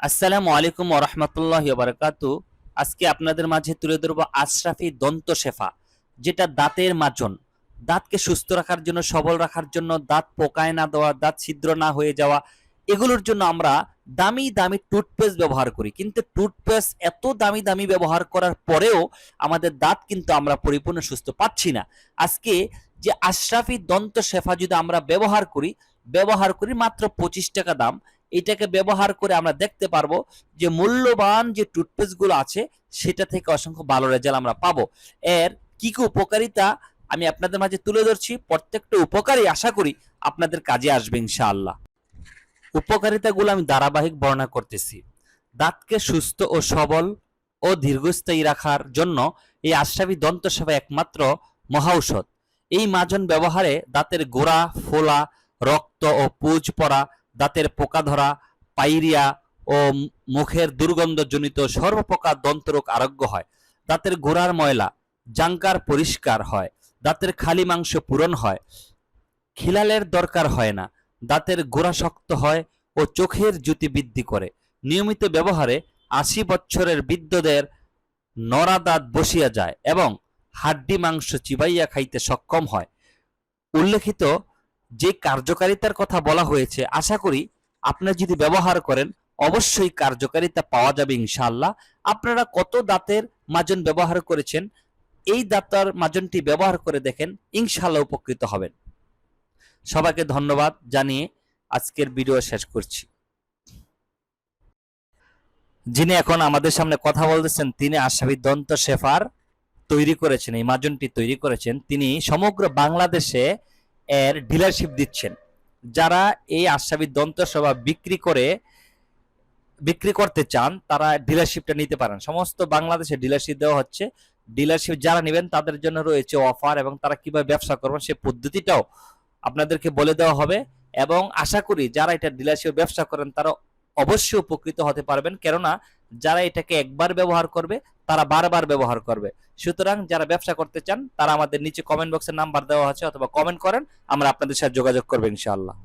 আসসালামু আলাইকুম ওরহমতুল্লাহ বারকাতু। আজকে আপনাদের মাঝে তুলে ধরবো আশরাফি দন্ত শেফা, যেটা দাঁতের মাজন। দাঁতকে সুস্থ রাখার জন্য, সবল রাখার জন্য, দাঁত পোকায় না দেওয়া, দাঁত ছিদ্র না হয়ে যাওয়া, এগুলোর জন্য আমরা দামি দামি টুথপেস্ট ব্যবহার করি। কিন্তু টুথপেস্ট এত দামি দামি ব্যবহার করার পরেও আমাদের দাঁত কিন্তু আমরা পরিপূর্ণ সুস্থ পাচ্ছি না। আজকে যে আশরাফি দন্ত শেফা যদি আমরা ব্যবহার করি ব্যবহার করি মাত্র পঁচিশ টাকা দাম এটাকে ব্যবহার করে আমরা দেখতে পারব যে মূল্যবান যে টুথপেস্টগুলো আছে, সেটা থেকে অসংখ্য ভালো রেজাল্ট আমরা পাবো। এর কি কি উপকারিতা আমি আপনাদের মাঝে তুলে ধরছি। প্রত্যেকটা উপকারী আশা করি আপনাদের কাজে আসবে ইনশাআল্লাহ। উপকারিতাগুলো আমি ধারাবাহিক বর্ণনা করতেছি। দাঁতকে সুস্থ ও সবল ও দীর্ঘস্থায়ী রাখার জন্য এই আশ্রাবী দন্ত সেবা একমাত্র মহাঔষধ। এই মাজন ব্যবহারে দাঁতের গোড়া, ফোলা, রক্ত ও পুজ পড়া দাঁতের পোকা ধরা, পাইরিয়া ও মুখের দুর্গন্ধজনিত সর্বপ্রকার দন্তরোগ আরোগ্য হয়। দাঁতের গোড়ার ময়লা জাঙ্কার পরিষ্কার হয়। দাঁতের খালি মাংস পূরণ হয়। খিলালের দরকার হয় না। দাঁতের গোড়া শক্ত হয় ও চোখের জ্যোতি বৃদ্ধি করে। নিয়মিত ব্যবহারে আশি বছরের বৃদ্ধদের নরা দাঁত বসিয়া যায় এবং হাড্ডি মাংস চিবাইয়া খাইতে সক্ষম হয়। উল্লেখিত যে কার্যকারিতার কথা বলা হয়েছে, আশা করি আপনারা যদি ব্যবহার করেন, অবশ্যই কার্যকারিতা পাওয়া যাবে ইনশাআল্লাহ। আপনারা কত দাঁতের মাজন ব্যবহার করেছেন, এই দাঁতার মাজনটি ব্যবহার করে দেখেন, ইনশাআল্লাহ উপকৃত হবেন। সবাইকে ধন্যবাদ জানিয়ে আজকের ভিডিও শেষ করছি। যিনি এখন আমাদের সামনে কথা বলতেছেন, তিনি আশাবি দন্ত শেফার তৈরি করেছেন, এই মাজনটি তৈরি করেছেন। তিনি সমগ্র বাংলাদেশে এর ডিলারশিপ দিচ্ছেন। যারা এই আশাবি দন্ত সেবা বিক্রি করে, বিক্রি করতে চান, তারা ডিলারশিপটা নিতে পারেন। সমস্ত বাংলাদেশে ডিলারশিপ দেওয়া হচ্ছে। ডিলারশিপ যারা নেবেন, তাদের জন্য রয়েছে অফার এবং তারা কীভাবে ব্যবসা করবেন সেই পদ্ধতিটাও আপনাদেরকে বলে দেওয়া হবে। এবং আশা করি যারা এটা ডিলারশিপ ব্যবসা করেন, তারা অবশ্যই উপকৃত হতে পারবেন। কেননা যারা এটাকে একবার ব্যবহার করবে, তারা বারবার ব্যবহার করবে। সুতরাং যারা ব্যবসা করতে চান, তারা আমাদের নিচে কমেন্ট বক্সের নাম্বার দেওয়া আছে, অথবা কমেন্ট করেন, আমরা আপনাদের সাথে যোগাযোগ করব ইনশাআল্লাহ।